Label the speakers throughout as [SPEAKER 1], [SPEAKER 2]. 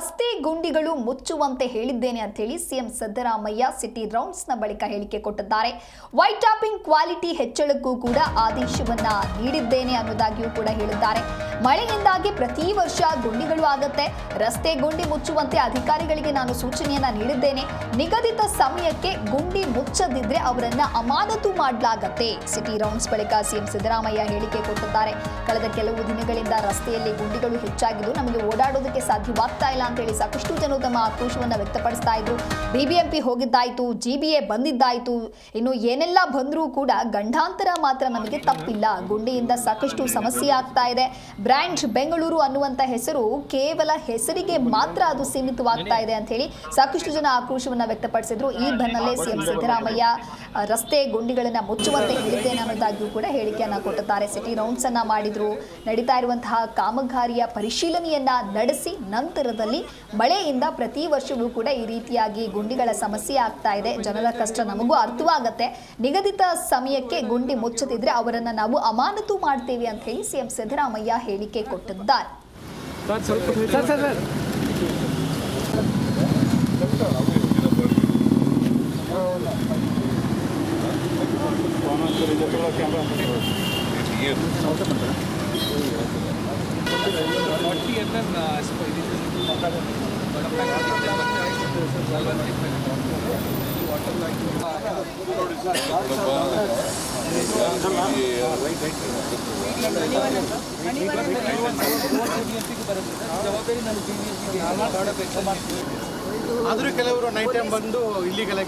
[SPEAKER 1] ರಸ್ತೆ ಗುಂಡಿಗಳು ಮುಚ್ಚುವಂತೆ ಹೇಳಿದ್ದೇನೆ ಅಂತ ಹೇಳಿ ಸಿಎಂ ಸಿದ್ದರಾಮಯ್ಯ ಸಿಟಿ ರೌಂಡ್ಸ್ನ ಬಳಿಕ ಹೇಳಿಕೆ ಕೊಟ್ಟಿದ್ದಾರೆ. ವೈಟ್ ಟಾಪಿಂಗ್ ಕ್ವಾಲಿಟಿ ಹೆಚ್ಚಳಕ್ಕೂ ಕೂಡ ಆದೇಶವನ್ನ ನೀಡಿದ್ದೇನೆ ಅನ್ನೋದಾಗಿಯೂ ಕೂಡ ಹೇಳಿದ್ದಾರೆ. ಮಳೆಯಿಂದಾಗಿ ಪ್ರತಿ ವರ್ಷ ಗುಂಡಿಗಳು ಆಗತ್ತೆ. ರಸ್ತೆ ಗುಂಡಿ ಮುಚ್ಚುವಂತೆ ಅಧಿಕಾರಿಗಳಿಗೆ ನಾನು ಸೂಚನೆಯನ್ನ ನೀಡಿದ್ದೇನೆ. ನಿಗದಿತ ಸಮಯಕ್ಕೆ ಗುಂಡಿ ಮುಚ್ಚದಿದ್ರೆ ಅವರನ್ನ ಅಮಾನತು ಮಾಡಲಾಗತ್ತೆ. ಸಿಟಿ ರೌಂಡ್ಸ್ ಬಳಿಕ ಸಿಎಂ ಸಿದ್ದರಾಮಯ್ಯ ಹೇಳಿಕೆ ಕೊಟ್ಟಿದ್ದಾರೆ. ಕಳೆದ ಕೆಲವು ದಿನಗಳಿಂದ ರಸ್ತೆಯಲ್ಲಿ ಗುಂಡಿಗಳು ಹೆಚ್ಚಾಗಿದ್ದು ನಮಗೆ ಓಡಾಡೋದಕ್ಕೆ ಸಾಧ್ಯವಾಗ್ತಾ ಇಲ್ಲ ಅಂತ ಹೇಳಿ ಸಾಕಷ್ಟು ಜನರು ತಮ್ಮ ಆಕ್ರೋಶವನ್ನು ವ್ಯಕ್ತಪಡಿಸ್ತಾ ಇದ್ರು. ಬಿಬಿಎಂಪಿ ಹೋಗಿದ್ದಾಯ್ತು, ಜಿಬಿಎ ಬಂದಿದ್ದಾಯ್ತು. ಇನ್ನು ಏನೆಲ್ಲ ಬಂದರೂ ಕೂಡ ಗಂಡಾಂತರ ಮಾತ್ರ ನಮಗೆ ತಪ್ಪಿಲ್ಲ. ಗುಂಡಿಯಿಂದ ಸಾಕಷ್ಟು ಸಮಸ್ಯೆ ಆಗ್ತಾ ಇದೆ. ಬ್ರ್ಯಾಂಚ್ ಬೆಂಗಳೂರು ಅನ್ನುವಂತ ಹೆಸರು ಕೇವಲ ಹೆಸರಿಗೆ ಮಾತ್ರ ಅದು ಸೀಮಿತವಾಗ್ತಾ ಇದೆ ಅಂತ ಹೇಳಿ ಸಾಕಷ್ಟು ಜನ ಆಕ್ರೋಶವನ್ನ ವ್ಯಕ್ತಪಡಿಸಿದ್ರು. ಈ ಬೆನ್ನಲ್ಲೇ ಸಿಎಂ ಸಿದ್ದರಾಮಯ್ಯ ರಸ್ತೆ ಗುಂಡಿಗಳನ್ನು ಮುಚ್ಚುವಂತೆ ಹೇಳಿದ್ದೇನೆ ಅನ್ನೋದಾಗಿಯೂ ಕೂಡ ಹೇಳಿಕೆಯನ್ನು ಕೊಟ್ಟಿದ್ದಾರೆ. ಸಿಟಿ ರೌಂಡ್ಸ್ ಅನ್ನ ಮಾಡಿದ್ರು. ನಡೀತಾ ಇರುವಂತಹ ಕಾಮಗಾರಿಯ ಪರಿಶೀಲನೆಯನ್ನ ನಡೆಸಿ ನಂತರದಲ್ಲಿ ಮಳೆಯಿಂದ ಪ್ರತಿ ವರ್ಷವೂ ಕೂಡ ಈ ರೀತಿಯಾಗಿ ಗುಂಡಿಗಳ ಸಮಸ್ಯೆ ಆಗ್ತಾ ಇದೆ. ಜನರ ಕಷ್ಟ ನಮಗೂ ಅರ್ಥವಾಗತ್ತೆ. ನಿಗದಿತ ಸಮಯಕ್ಕೆ ಗುಂಡಿ ಮುಚ್ಚದಿದ್ರೆ ಅವರನ್ನು ನಾವು ಅಮಾನತು ಮಾಡ್ತೀವಿ ಅಂತ ಹೇಳಿ ಸಿಎಂ ಸಿದ್ದರಾಮಯ್ಯ ಹೇಳಿಕೆ ಕೊಟ್ಟಿದ್ದಾರೆ
[SPEAKER 2] ಸರ್ ಸರ್
[SPEAKER 3] ಆದರೂ ಕೆಲವರು ನೈಟ್ ಟೈಮ್ ಬಂದು ಇಲ್ಲಿಗೆಲ್ಲ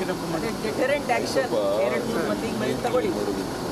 [SPEAKER 4] ಡೆಟರೆಂಟ್ ಆಕ್ಷನ್ ಎರಡು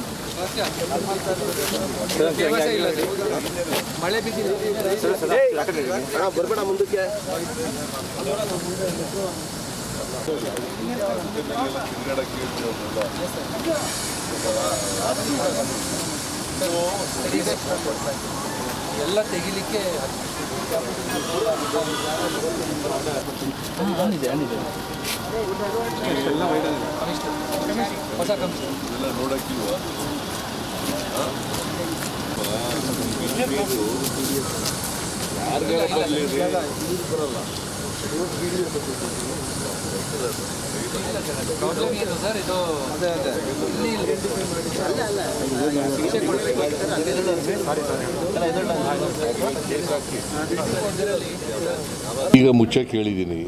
[SPEAKER 2] ಮಳೆ ಬಿದ್ದಿದೆ.
[SPEAKER 3] ಬರ್ಬೇಡ ಮುಂದಕ್ಕೆ
[SPEAKER 2] ಎಲ್ಲ ತೆಗಿಲಿಕ್ಕೆ ಹೊಸ ಕಮಿಷನ್ ಎಲ್ಲ ಏನು
[SPEAKER 5] ಈಗ ಮುಚ್ಚ ಕೇಳಿದ್ದೀನಿ.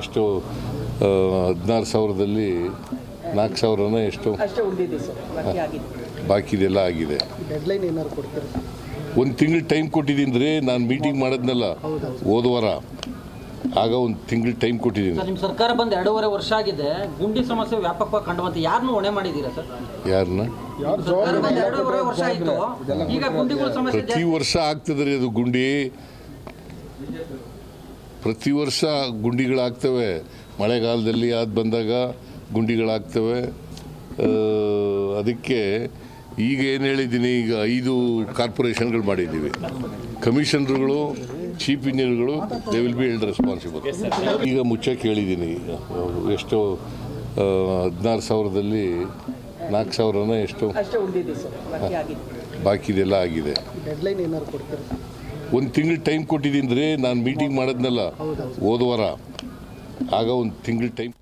[SPEAKER 5] ಎಷ್ಟು ಹದಿನಾರು ಸಾವಿರದಲ್ಲಿ ನಾಲ್ಕು ಸಾವಿರನ ಎಷ್ಟು ಬಾಕಿದೆಲ್ಲ ಆಗಿದೆ.
[SPEAKER 3] ಡೆಡ್ಲೈನ್ ಏನಾದ್ರು ಕೊಡ್ತೀರಾ
[SPEAKER 5] ಒಂದು ತಿಂಗಳು ಟೈಮ್ ಕೊಟ್ಟಿದ್ದೀನಿ ರೀ ನಾನು ಮೀಟಿಂಗ್ ಮಾಡಿದ್ನಲ್ಲ ಹೋದ ವಾರ. ಆಗ ಒಂದು ತಿಂಗಳು ಟೈಮ್ ಕೊಟ್ಟಿದ್ದೀನಿ
[SPEAKER 6] ನಿಮ್ಮ ಸರ್ಕಾರ ಬಂದು ಎರಡೂವರೆ ವರ್ಷ ಆಗಿದೆ ಗುಂಡಿ ಸಮಸ್ಯೆ ವ್ಯಾಪಕವಾಗಿ ಕಂಡುಬಂತು. ಯಾರನ್ನು ಹೊಣೆ ಮಾಡಿದ್ದೀರಾ ಸರ್?
[SPEAKER 5] ಯಾರನ್ನ
[SPEAKER 6] ಸರ್ಕಾರ ಬಂದು ಎರಡೂವರೆ ವರ್ಷ ಆಯಿತು. ಈಗ ಗುಂಡಿಗಳ ಸಮಸ್ಯೆ
[SPEAKER 5] ಪ್ರತಿ ವರ್ಷ ಆಗ್ತದೆ ರೀ ಅದು ಗುಂಡಿ. ಪ್ರತಿ ವರ್ಷ ಗುಂಡಿಗಳಾಗ್ತವೆ ಮಳೆಗಾಲದಲ್ಲಿ ಅದು ಬಂದಾಗ ಗುಂಡಿಗಳಾಗ್ತವೆ. ಅದಕ್ಕೆ ಈಗ ಏನು ಹೇಳಿದ್ದೀನಿ ಈಗ ಐದು ಕಾರ್ಪೊರೇಷನ್ಗಳು ಮಾಡಿದ್ದೀವಿ. ಕಮಿಷನರ್ಗಳು ಚೀಫ್ ಇಂಜಿನಿಯರ್ಗಳು they will be held responsible ಈಗ ಮುಚ್ಚ ಕೇಳಿದ್ದೀನಿ. ಎಷ್ಟು ಹದಿನಾರು ಸಾವಿರದಲ್ಲಿ ನಾಲ್ಕು ಸಾವಿರನ ಎಷ್ಟು
[SPEAKER 4] ಅಷ್ಟೇ ಉಳಿದಿದೆ ಸರ್. ಬಾಕಿ ಆಗಿದೆ.
[SPEAKER 5] ಬಾಕಿದೆಲ್ಲ ಆಗಿದೆ.
[SPEAKER 3] ಡೆಡ್ಲೈನ್ ಏನಾದ್ರು ಕೊಡ್ತೀರಾ
[SPEAKER 5] ಒಂದು ತಿಂಗಳು ಟೈಮ್ ಕೊಟ್ಟಿದ್ದೀನಿ ರೀ ನಾನು ಮೀಟಿಂಗ್ ಮಾಡಿದ್ನಲ್ಲ ಹೋದ ವಾರ. ಆಗ ಒಂದು ತಿಂಗಳು ಟೈಮ್